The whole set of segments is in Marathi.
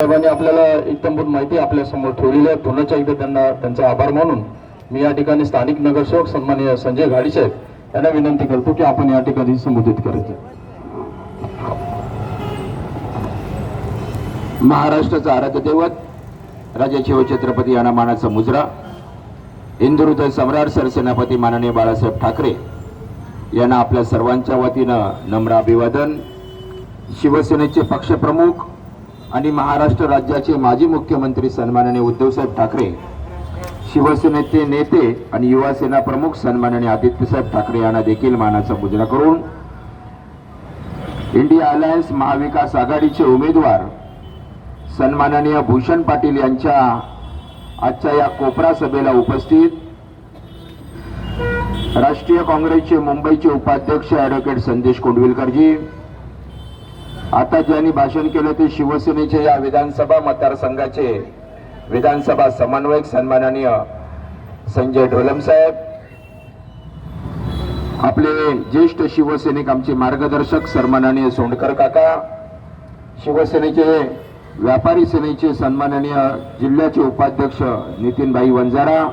साहेबांनी आपल्याला एकदमभूत माहिती आपल्यासमोर ठेवलेली आहे. पुन्हा एकदा त्यांना त्यांचा आभार मानून मी या ठिकाणी स्थानिक नगरसेवक सन्माननीय संजय घाडी साहेब यांना विनंती करतो की आपण या ठिकाणी संबोधित करायचं. महाराष्ट्राचा आराध्य दैवत राजा शिवछत्रपती यांना मानाचा मुजरा हिंदुहृदय सम्राट सरसेनापती माननीय बाळासाहेब ठाकरे यांना आपल्या सर्वांच्या वतीनं नम्र अभिवादन. शिवसेनेचे पक्षप्रमुख आणि महाराष्ट्र राज्याचे माजी मुख्यमंत्री सन्माननीय उद्धवसाहेब ठाकरे शिवसेनेचे नेते आणि युवासेना प्रमुख सन्माननीय आदित्यसाहेब ठाकरे यांना देखील मानाचा मुजरा करून इंडिया अलायन्स महाविकास आघाडीचे उमेदवार सन्माननीय भूषण पाटील यांच्या आजच्या या कोपरा सभेला उपस्थित राष्ट्रीय काँग्रेसचे मुंबईचे उपाध्यक्ष ॲडव्होकेट संदेश कोंडविलकरजी आता ज्यांनी भाषण केलं ते शिवसेनेचे या विधानसभा मतदारसंघाचे. विधानसभा समन्वयक सन्माननीय संजय ढोलम साहेब. आपले ज्येष्ठ शिवसैनिक आमचे मार्गदर्शक सन्माननीय सोंडकर काका. शिवसेनेचे व्यापारी सेनेचे सन्माननीय जिल्ह्याचे उपाध्यक्ष नितीनभाई वंजारा.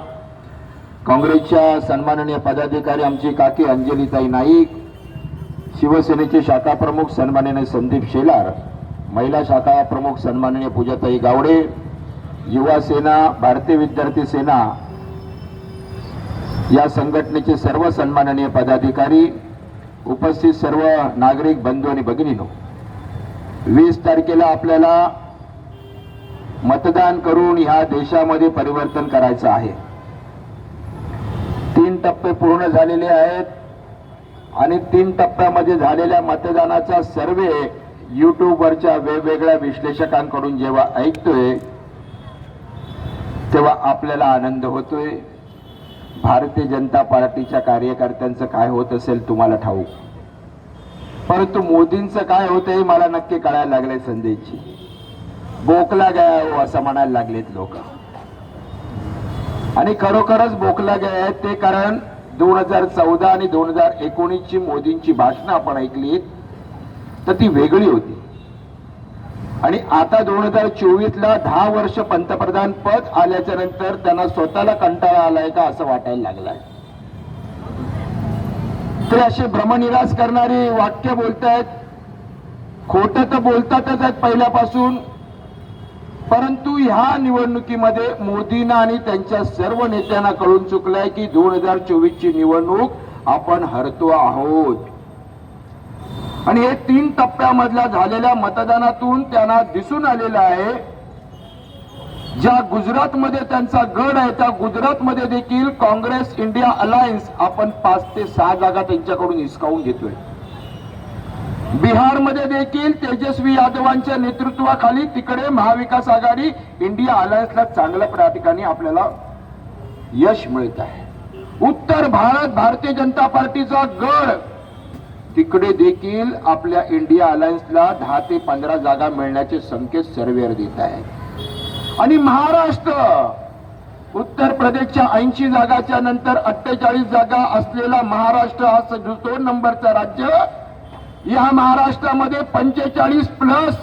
काँग्रेसच्या सन्माननीय पदाधिकारी आमची काकी अंजलीताई नाईक. शिवसेनेचे शाखा प्रमुख सन्माननीय संदीप शेलार महिला शाखा प्रमुख सन्माननीय पूजाताई गावडे युवा सेना भारतीय विद्यार्थी सेना या संघटनेचे सर्व सन्माननीय पदाधिकारी उपस्थित सर्व नागरिक बंधू आणि भगिनीनो वीस तारखेला आपल्याला मतदान करून ह्या देशामध्ये परिवर्तन करायचं आहे. तीन टप्पे पूर्ण झालेले आहेत. आणि तीन टप्प्यामध्ये झालेल्या मतदानाचा सर्वे युट्यूबवरच्या वेगवेगळ्या विश्लेषकांकडून जेव्हा ऐकतोय तेव्हा आपल्याला आनंद होतोय. भारतीय जनता पार्टीच्या कार्यकर्त्यांचं काय होत असेल तुम्हाला ठाऊक? परंतु मोदींचं काय होतंय मला नक्की कळायला लागलंय संदेशची. बोकला गया हो असं म्हणायला लागलेत लोक. आणि खरोखरच बोकला गया ते कारण दोन हजार चौदा आणि दोन हजार एकोणीसची मोदींची भाषणं आपण ऐकली तर ती वेगळी होती. आणि आता दोन हजार चोवीसला दहा वर्ष पंतप्रधान पद आल्याच्यानंतर त्यांना स्वतःला कंटाळा आलाय का असं वाटायला लागलाय. तर असे भ्रमनिराश करणारी वाक्य बोलतायत खोट तर बोलतातच आहेत पहिल्यापासून परंतु ह्या निवडणुकीमध्ये मोदींना आणि त्यांच्या सर्व नेत्यांना कळून चुकलंय की दोन हजार चोवीस ची निवडणूक आपण हरतो आहोत. आणि हे तीन टप्प्यामधल्या झालेल्या मतदानातून त्यांना दिसून आलेलं आहे ज्या गुजरातमध्ये त्यांचा गड आहे त्या गुजरातमध्ये देखील काँग्रेस इंडिया अलायन्स आपण पाच ते सहा जागा त्यांच्याकडून हिसकावून घेतोय. बिहारमध्ये देखील तेजस्वी यादवांच्या नेतृत्वाखाली तिकडे महाविकास आघाडी इंडिया अलायन्सला चांगल्या प्रा- ठिकाणी आपल्याला यश मिळत आहे. उत्तर भारत भारतीय जनता पार्टीचा गड. तिकडे देखील आपल्या इंडिया अलायन्सला दहा ते पंधरा जागा मिळण्याचे संकेत सर्वेअर देत आहेत आणि महाराष्ट्र उत्तर प्रदेशच्या ऐंशी जागाच्या नंतर अठ्ठेचाळीस जागा असलेला महाराष्ट्र हा स- दोन नंबरचा राज्य. या महाराष्ट्रामध्ये पंचेचाळीस plus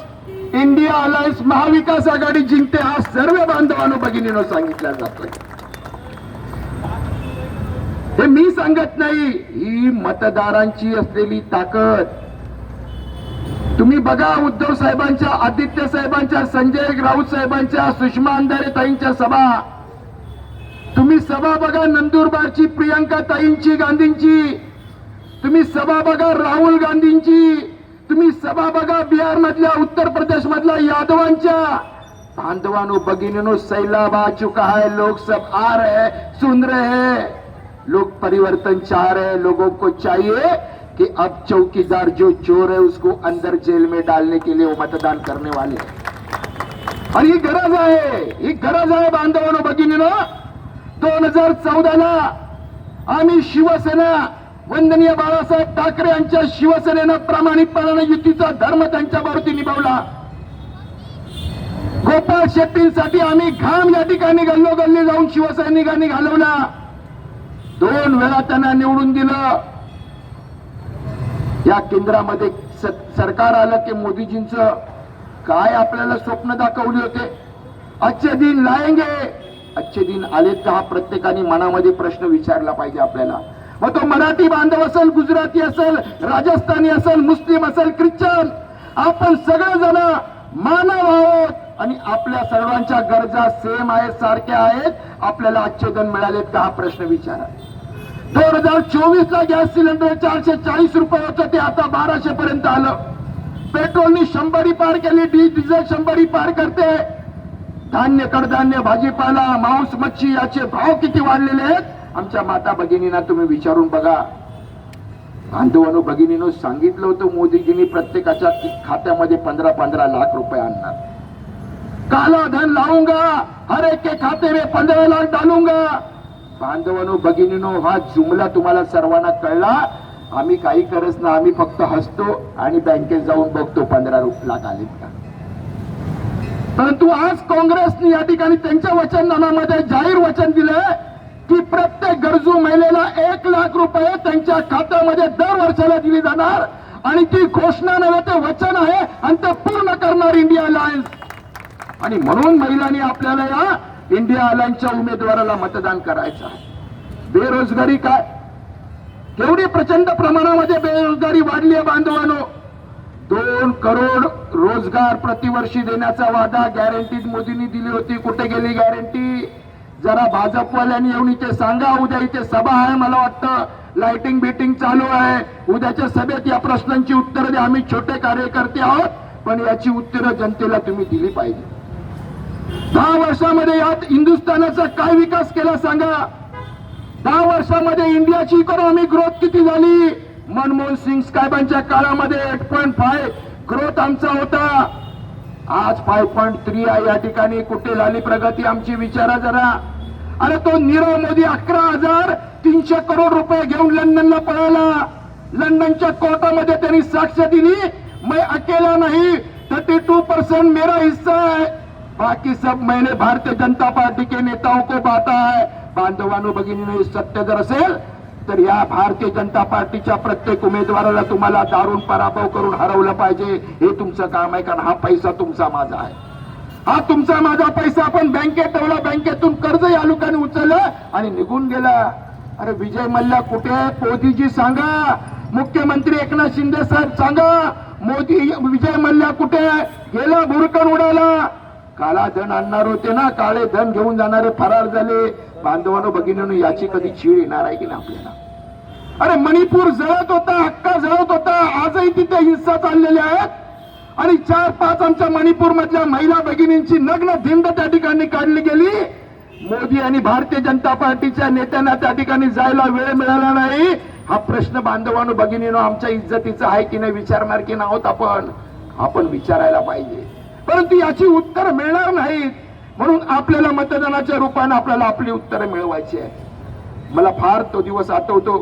India alliance Mahavikas Aghadi जिंकते हा सर्व बांधवांनो भगिनीनं सांगितलं जातोय. हे मी सांगत नाही ही मतदारांची असलेली ताकद. तुम्ही बघा उद्धव साहेबांच्या आदित्य साहेबांच्या संजय राऊत साहेबांच्या सुषमा अंधारे ताईंच्या सभा. तुम्ही सभा बघा नंदुरबारची प्रियंका ताईंची गांधींची. तुम्ही सभा बघा राहुल गांधींची. तुम्ही सभा बघा बिहार मधल्या उत्तर प्रदेश मधल्या यादवांच्या. बांधवानो भगिनीनो सैलाब आ चुका है लोग सब आ रहे सुन रहे हैं. लोग परिवर्तन चाह रहे हैं लोगों को चाहिए कि अब चौकीदार जो चोर है उसको अंदर जेल में डालने के लिए वो मतदान करने वाले और आणि ही गरज आहे ही गरज आहे बांधवानो भगिनीनो. दोन हजार चौदाला आम्ही शिवसेना वंदनीय बाळासाहेब ठाकरे यांच्या शिवसेनेनं प्रामाणिकपणाने युतीचा धर्म त्यांच्या बाबतीत निभावला. गोपाळ शेट्टींसाठी आम्ही घाम या ठिकाणी गल्लोगल्ली जाऊन शिवसैनिकांनी घालवला. दोन वेळा त्यांना निवडून दिलं. या केंद्रामध्ये स- सरकार आलं की मोदीजींच काय आपल्याला स्वप्न दाखवले होते? अच्छे दिन लायंगे. अच्छे दिन आलेत का? हा प्रत्येकाने मनामध्ये प्रश्न विचारला पाहिजे आपल्याला. मग तो मराठी बांधव असेल गुजराती असेल राजस्थानी असेल मुस्लिम असेल ख्रिश्चन आपण सगळेजण मानव आहोत. आणि आपल्या सर्वांच्या गरजा सेम आहेत सारख्या आहेत. आपल्याला आच्छेदन मिळालेत का हा प्रश्न विचारा. दोन हजार चोवीस ला गॅस सिलेंडर चारशे चाळीस रुपये होतं ते आता बाराशे पर्यंत आलं. पेट्रोलनी शंभरी पार केली डी डिझेल शंभरी पार करते. धान्य कडधान्य भाजीपाला मांस मच्छी याचे भाव किती वाढलेले आहेत? आमच्या माता भगिनींना तुम्ही विचारून बघा. बांधवानो भगिनीनं सांगितलं होतं मोदीजींनी प्रत्येकाच्या खात्यामध्ये पंधरा पंधरा लाख रुपये आणणार. काला धन लावूंगा हर एक के खाते में पंधरा लाख डालूंगा. बांधवानो भगिनीनो हा जुमला तुम्हाला सर्वांना कळला. आम्ही काही करत ना आम्ही फक्त हसतो आणि बँकेत जाऊन बघतो पंधरा लाख आलेत का. परंतु आज काँग्रेसने या ठिकाणी त्यांच्या वचननामामध्ये जाहीर वचन दिलं की प्रत्येक गरजू महिलेला एक लाख रुपये त्यांच्या खात्यामध्ये दर वर्षाला दिली जाणार आणि ती घोषणा नव्हे ते वचन आहे आणि ते पूर्ण करणार इंडिया अलायन्स. आणि म्हणून महिलांनी आपल्याला या इंडिया अलायन्सच्या उमेदवाराला मतदान करायचं आहे. बेरोजगारी काय? केवढी प्रचंड प्रमाणामध्ये बेरोजगारी वाढली आहे बांधवानो. दोन करोड रोजगार प्रतिवर्षी देण्याचा वादा गॅरंटी मोदींनी दिली होती. कुठे गेली गॅरंटी जरा भाजपवाल्यांनी येऊन इथे सांगा उद्या इथे सभा आहे मला वाटतं. लाइटिंग बिटिंग चालू आहे. उद्याच्या सभेत या प्रश्नांची उत्तरं द्या. आम्ही छोटे कार्यकर्ते आहोत पण याची उत्तरं जनतेला तुम्ही दिली पाहिजे. दहा वर्षामध्ये यात हिंदुस्थानाचा काय विकास केला सांगा. दहा वर्षामध्ये इंडियाची इकॉनॉमी ग्रोथ किती झाली? मनमोहन सिंग साहेबांच्या काळामध्ये एट पॉईंट फाय ग्रोथ आमचा होता. आज फाय पॉईंट थ्री आहे. या ठिकाणी कुठे झाली प्रगती. आमची विचारा जरा. अरे तो नीरव मोदी अकरा हजार तीनशे करोड रुपये घेऊन लंडनला पळाला. लंडनच्या कोर्टामध्ये त्यांनी साक्ष दिली. मैं अकेला नाही. थर्टी टू परसेंट मेरा हिस्सा है बाकी सब मैंने भारतीय जनता पार्टी के नेताओं को बाता है. बांधवानो भगिनीनो सत्य जर असेल तर या भारतीय जनता पार्टीच्या प्रत्येक उमेदवाराला तुम्हाला दारून पराभव करून हरवलं पाहिजे. हे तुमचं काम आहे कारण हा पैसा तुमचा माझा आहे. हा तुमचा माझा पैसा. आपण बँकेत ठेवला बँकेतून कर्ज या लोकांनी उचललं आणि निघून गेला. अरे विजय मल्ल्या कुठे आहे? मोदीजी सांगा. मुख्यमंत्री एकनाथ शिंदे साहेब सांगा. मोदी विजय मल्ल्या कुठे गेला भुरकन उडाला. काला धन आणणार होते ना काळे धन घेऊन जाणारे फरार झाले. बांधवानो भगिनीनो याची कधी चीड येणार आहे की ना आपल्याला? अरे मणिपूर जळत होता हक्का जळत होता. आजही तिथे हिंसा चाललेल्या आहेत आणि चार पाच आमच्या मणिपूर मधल्या महिला भगिनींची नग्न धिंड त्या ठिकाणी काढली गेली. मोदी आणि भारतीय जनता पार्टीच्या नेत्यांना त्या ठिकाणी जायला वेळ मिळाला नाही. हा प्रश्न बांधवानो भगिनीनो आमच्या इज्जतीचा आहे की नाही विचारणार की नाहोत आपण. आपण विचारायला पाहिजे. परंतु याची उत्तर मिळणार नाहीत. म्हणून आपल्याला मतदानाच्या रूपाने आपल्याला आपली उत्तरं मिळवायची आहे मला फार तो दिवस आठवतो.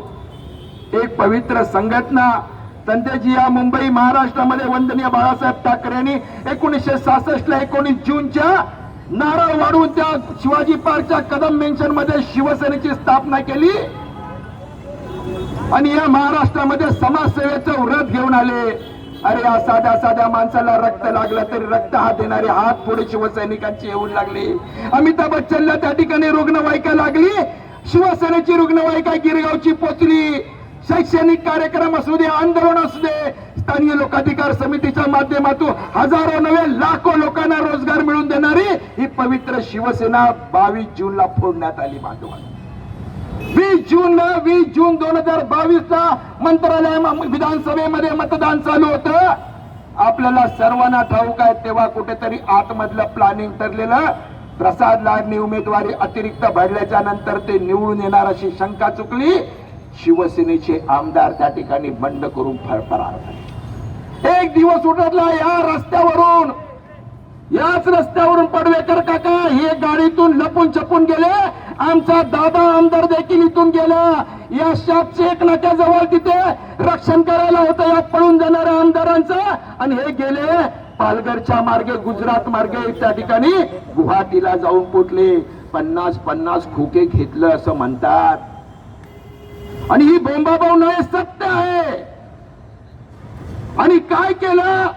एक पवित्र संघटना संजयजी या मुंबई महाराष्ट्रामध्ये वंदनीय बाळासाहेब ठाकरेंनी एकोणीसशे सहासष्ट ला एकोणीस जूनच्या नारळ वाढून त्या शिवाजी पार्कच्या कदम मेन्शनमध्ये शिवसेनेची स्थापना केली. आणि या महाराष्ट्रामध्ये समाजसेवेचं व्रत घेऊन आले. अरे या साध्या साध्या माणसाला रक्त लागलं तरी रक्त हात देणारे हात पुढे शिवसैनिकांची येऊन लागले. अमिताभ बच्चनला त्या ठिकाणी रुग्णवाहिका लागली. शिवसेनेची रुग्णवाहिका गिरगावची पोचली. शैक्षणिक कार्यक्रम असू दे आंदोलन असू दे स्थानीय लोकाधिकार समितीच्या माध्यमातून हजारो नव्हे लाखो लोकांना रोजगार मिळवून देणारी ही पवित्र शिवसेना बावीस जूनला फोडण्यात आली बांधवांनी वीस जून वीस जून दोन हजार बावीस ला मंत्रालय विधानसभेमध्ये मतदान चालू होतं. आपल्याला सर्वांना ठाऊक आहे तेव्हा कुठेतरी आतमधलं प्लॅनिंग ठरलेलं. प्रसाद लाडनी उमेदवारी अतिरिक्त भरल्याच्या नंतर ते निवडून येणार अशी शंका चुकली. शिवसेनेचे आमदार त्या ठिकाणी बंड करून फरफरार झाले. एक दिवस उठला या रस्त्यावरून. याच रस्त्यावरून पडवेकर काका. हे गाडीतून लपून छपून गेले. आमचा दादा आमदार देखील इथून गेला. या शापचे एक नाक्याजवळ तिथे रक्षण करायला होतं. या पळून जाणाऱ्या आमदारांचं. आणि हे गेले पालघरच्या मार्गे गुजरात मार्गे. त्या ठिकाणी गुवाहाटीला जाऊन पोटले. पन्नास पन्नास खोके घेतलं असं म्हणतात. आणि ही बोंबाबाऊ नव्हे सत्य आहे. आणि काय केलं?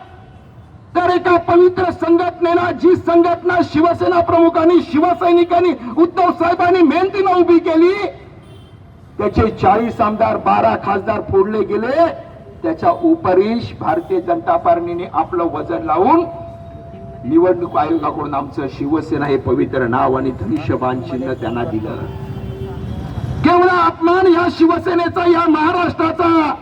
तर एका पवित्र संघटनेला जी संघटना शिवसेना प्रमुखांनी शिवसैनिकांनी उद्धव साहेबांनी मेहनतीनं उभी केली त्याचे चाळीस आमदार बारा खासदार फोडले गेले. त्याच्या उपरीश भारतीय जनता पार्टीने आपलं वजन लावून निवडणूक आयोगाकडून आमचं शिवसेना हे पवित्र नाव आणि धनुष्यबाण चिन्ह त्यांना दिलं. केवढा अपमान या शिवसेनेचा या महाराष्ट्राचा!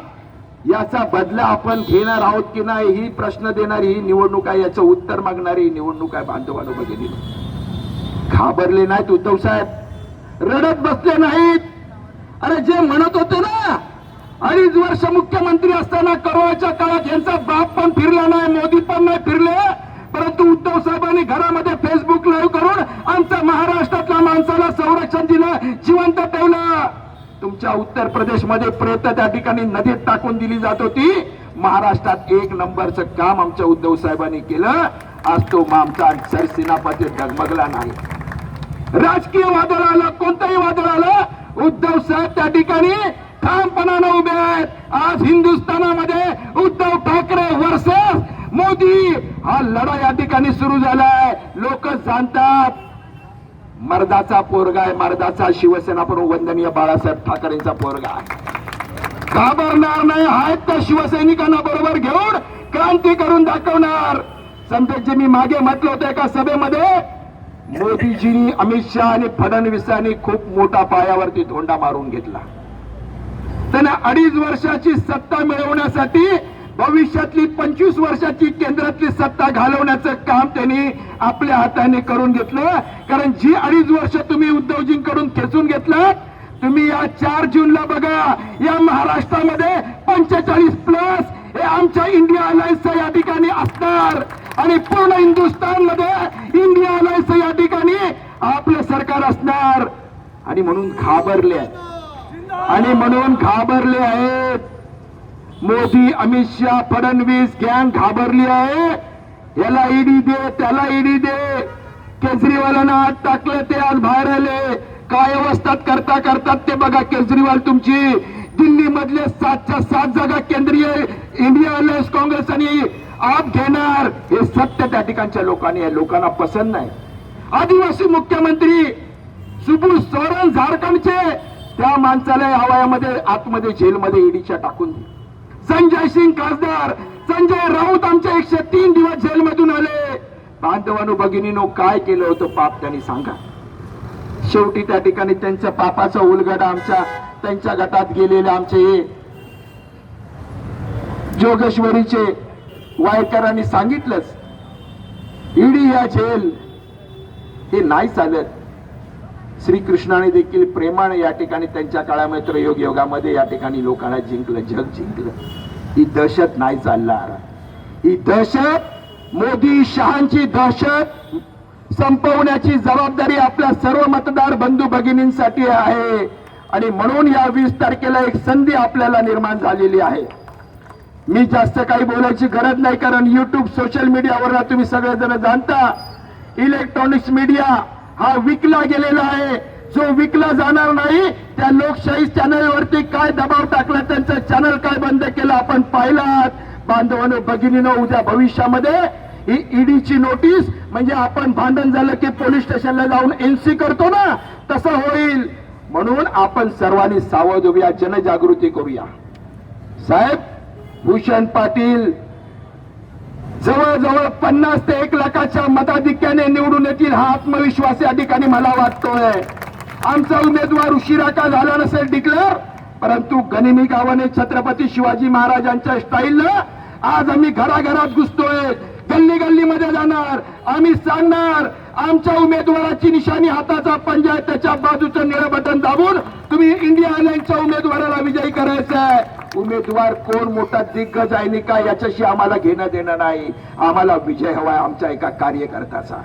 याचा बदला आपण घेणार आहोत की नाही ही प्रश्न देणारी ही निवडणूक आहे याचं उत्तर मागणारी ही निवडणूक आहे बांधवानो बघितली घाबरले नाहीत उद्धव साहेब. रडत बसले नाहीत. अरे जे म्हणत होते ना अडीच वर्ष मुख्यमंत्री असताना करोनाच्या काळात यांचा बाप पण फिरला नाही मोदी पण नाही फिरले परंतु उद्धव साहेबांनी घरामध्ये फेसबुक लाईव्ह करून आमच्या महाराष्ट्रातल्या माणसाला संरक्षण दिलं जिवंत ठेवलं आता उत्तर प्रदेशमध्ये प्रेत त्या ठिकाणी नदीत टाकून दिली जात होती. महाराष्ट्रात एक नंबरचं काम आमच्या उद्धव साहेबांनी केलं. आज तो आमचा सरसेनापती डगमगला नाही. राजकीय वादळ आलं कोणतंही वादळ आलं उद्धव साहेब त्या ठिकाणी ठामपणानं उभे आहेत. आज हिंदुस्थानामध्ये उद्धव ठाकरे वर्सेस मोदी. हा लढा या ठिकाणी सुरू झालाय. लोक जाणतात. मर्दाचा पोरगा आहे मर्दाचा शिवसेना प्रमुख वंदनीय बाळासाहेब ठाकरेंचा पोरगा आहे. घाबरणार नाही आहेत त्या शिवसैनिकांना बरोबर घेऊन क्रांती करून दाखवणार. संतोषजी मी मागे म्हटलं होतं एका सभेमध्ये मोदीजींनी अमित शहा आणि फडणवीसांनी खूप मोठा पायावरती धोंडा मारून घेतला. त्यांना अडीच वर्षाची सत्ता मिळवण्यासाठी भविष्यातली पंचवीस वर्षाची केंद्रातली सत्ता घालवण्याचं काम त्यांनी आपल्या हाताने करून घेतलं. कारण जी अडीच वर्ष तुम्ही उद्धवजींकडून खेचून घेतलं तुम्ही या चार जूनला बघा या महाराष्ट्रामध्ये पंचेचाळीस प्लस हे आमच्या इंडिया अलायन्स या ठिकाणी असणार. आणि पूर्ण हिंदुस्थानमध्ये इंडिया अलायन्स या ठिकाणी आपलं सरकार असणार. आणि म्हणून घाबरले आणि म्हणून घाबरले आहेत. मोदी अमित शहा फडणवीस गॅंग घाबरली आहे. याला ईडी दे त्याला ईडी दे. केजरीवालांना आत टाकलं ते आज बाहेर आले. काय अवस्थात करता करतात ते बघा केजरीवाल तुमची. दिल्ली मधले सातच्या सात जागा केंद्रीय इंडिया अलायन्स काँग्रेस आणि आप घेणार. हे सत्य त्या ठिकाणच्या लोकांनी आहे. लोकांना पसंत नाही. आदिवासी मुख्यमंत्री सुबू सोरण झारखंडचे. त्या माणसाला या वयामध्ये आतमध्ये जेलमध्ये ईडीच्या टाकून दिली संजय सिंग खासदार. संजय राऊत आमच्या एकशे तीन दिवस जेलमधून आले. बांधवानु भगिनीनो काय केलं होतं पाप त्यांनी सांगा. शेवटी त्या ठिकाणी त्यांच्या पापाचा उलगडा आमच्या त्यांच्या गटात गेलेले आमचे हे जोगेश्वरीचे वायकरांनी सांगितलंच. ईडी या झेल हे नाही चालत. श्रीकृष्णाने देखील प्रेमाने या ठिकाणी त्यांच्या काळामध्ये योग योगामध्ये या ठिकाणी लोकांना जिंकलं जग जिंकलं. ही दहशत नाही चालणार. ही दहशत मोदी शहांची दहशत संपवण्याची जबाबदारी आपल्या सर्व मतदार बंधू भगिनींसाठी आहे. आणि म्हणून या वीस तारखेला एक संधी आपल्याला निर्माण झालेली आहे. मी जास्त काही बोलायची गरज नाही कारण युट्यूब सोशल मीडियावर तुम्ही सगळेजण जाणता. इलेक्ट्रॉनिक्स मीडिया हा विकला गेलेला आहे. जो विकला जाणार नाही त्या लोकशाही चॅनल वरती काय दबाव टाकला त्यांचं चॅनल काय बंद केलं आपण पाहिला बांधवानं भगिनीनं उद्या भविष्यामध्ये ही ईडीची नोटीस म्हणजे आपण भांडण झालं की पोलीस स्टेशनला जाऊन एनसी करतो ना तसं होईल. म्हणून आपण सर्वांनी सावध होऊया जनजागृती करूया. साहेब भूषण पाटील जवळजवळ पन्नास ते एक लाखाच्या मताधिक्याने निवडून हा आत्मविश्वास या ठिकाणी मला वाटतोय. आमचा उमेदवार उशिरा का झाला नसेल डिक्लेअर परंतु गनिमी गावाने छत्रपती शिवाजी महाराजांच्या स्टाईलनं आज आम्ही घराघरात घुसतोय. गल्ली गल्लीमध्ये जाणार आम्ही सांगणार आमच्या उमेदवाराची निशाणी हाताचा पंजा त्याच्या बाजूचं निळं बटन दाबून तुम्ही इंडिया अलायन्सच्या उमेदवाराला विजयी करायचा आहे उमेदवार कोण मोठा दिग्गज आहे आणि काय याच्याशी आम्हाला घेणं देणं नाही. आम्हाला विजय हवाय आमच्या एका कार्यकर्त्याचा.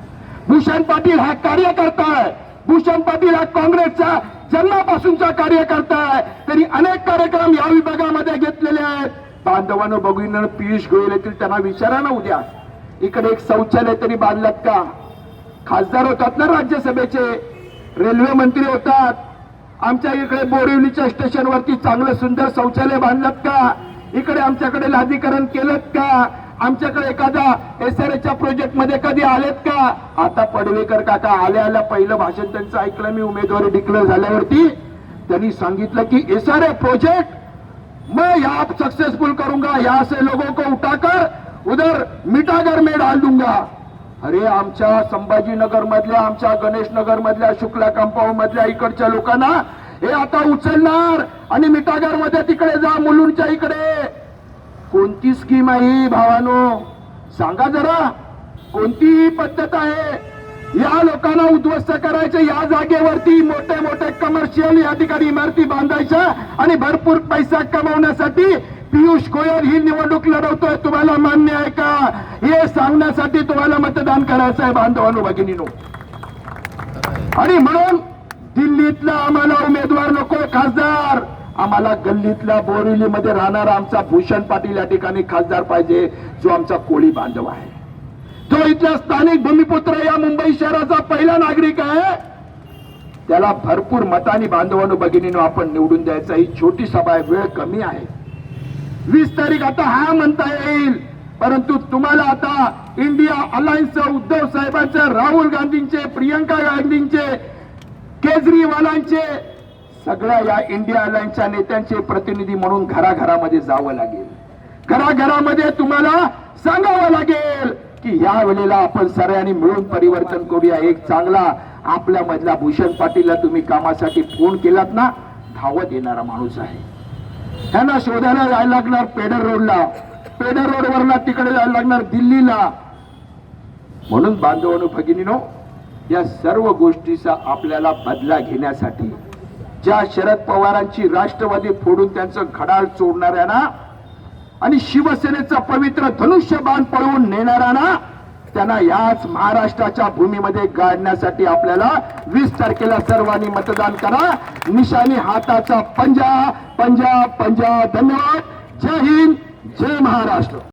भूषण पाटील हा कार्यकर्ता आहे. भूषण पाटील हा काँग्रेसचा जन्मापासूनचा कार्यकर्ता आहे. तरी अनेक कार्यक्रम या विभागामध्ये घेतलेले आहेत. बांधवानं बघून पियुष गोयल येतील त्यांना विचारा ना उद्या. इकडे एक शौचालय तरी बांधलात का? खासदार होतात ना राज्यसभेचे. रेल्वे मंत्री होतात. आमच्या इकडे बोरिवलीच्या स्टेशनवरती चांगलं सुंदर शौचालय बांधलात का? इकडे आमच्याकडे लादीकरण केलं का? आमच्याकडे एखादा एस आर च्या प्रोजेक्टमध्ये कधी आलेत का? आता पडवेकर काका आल्या आल्या. पहिलं भाषण त्यांचं ऐकलं मी उमेदवारी डिक्लेअर झाल्यावरती त्यांनी सांगितलं की एस आर ए प्रोजेक्ट मैं यहाँ सक्सेसफुल करूंगा. यहाँ से लोगों को उठाकर उधर मिटागर में डाल दूंगा. अरे आमच्या संभाजीनगर मधल्या आमच्या गणेश नगर मधल्या शुक्ला कंपाऊंड मधल्या इकडच्या लोकांना हे आता उचलणार. आणि मिटागरमध्ये तिकडे जा मुलुंडच्या इकडे. कोणती स्कीम आहे भावानो? सांगा जरा. कोणती पद्धत आहे. या लोकांना उद्ध्वस्त करायचं. या जागेवरती मोठे मोठे कमर्शियल या ठिकाणी इमारती बांधायच्या आणि भरपूर पैसा कमवण्यासाठी पियुष गोयल ही निवडणूक लढवतोय. तुम्हाला मान्य आहे का? हे सांगण्यासाठी तुम्हाला मतदान करायचं आहे बांधवानो भगिनीनो. आणि म्हणून दिल्लीतला आम्हाला उमेदवार नको खासदार. आम्हाला गल्लीतल्या बोरिवलीमध्ये राहणारा आमचा भूषण पाटील या ठिकाणी खासदार पाहिजे जो आमचा कोळी बांधव आहे. जो इथल्या स्थानिक भूमिपुत्र या मुंबई शहराचा पहिला नागरिक आहे त्याला भरपूर मतानी बांधवांनो भगिनीनो आपण निवडून द्यायचा ही छोटी सभा आहे वेळ कमी आहे. वीस तारीख आता हा म्हणता येईल. परंतु तुम्हाला आता इंडिया अलायन्सचं उद्धव साहेबांचं राहुल गांधींचे प्रियंका गांधींचे केजरीवालांचे सगळ्या या इंडिया अलायन्सच्या नेत्यांचे प्रतिनिधी म्हणून घराघरामध्ये जावं लागेल. घराघरामध्ये तुम्हाला सांगावं लागेल की या वेळेला आपण सगळ्यांनी मिळून परिवर्तन करूया. एक चांगला आपल्या मधला भूषण पाटीलला तुम्ही कामासाठी फोन केलात ना धावत येणारा माणूस आहे. त्यांना शोधायला जायला लागणार पेडर रोडला. पेडर रोडवरला तिकडे जायला लागणार दिल्लीला. म्हणून बांधवानो भगिनीनो या सर्व गोष्टीचा आपल्याला बदला घेण्यासाठी ज्या शरद पवारांची राष्ट्रवादी फोडून त्यांचं घडाळ चोडणाऱ्यांना आणि शिवसेनेचं पवित्र धनुष्यबाण पळवून नेणाऱ्यांना त्यांना याच महाराष्ट्राच्या भूमीमध्ये गाडण्यासाठी आपल्याला वीस तारखेला सर्वांनी मतदान करा. निशाणी हाताचा पंजा पंजा पंजा. धन्यवाद. जय हिंद जय महाराष्ट्र.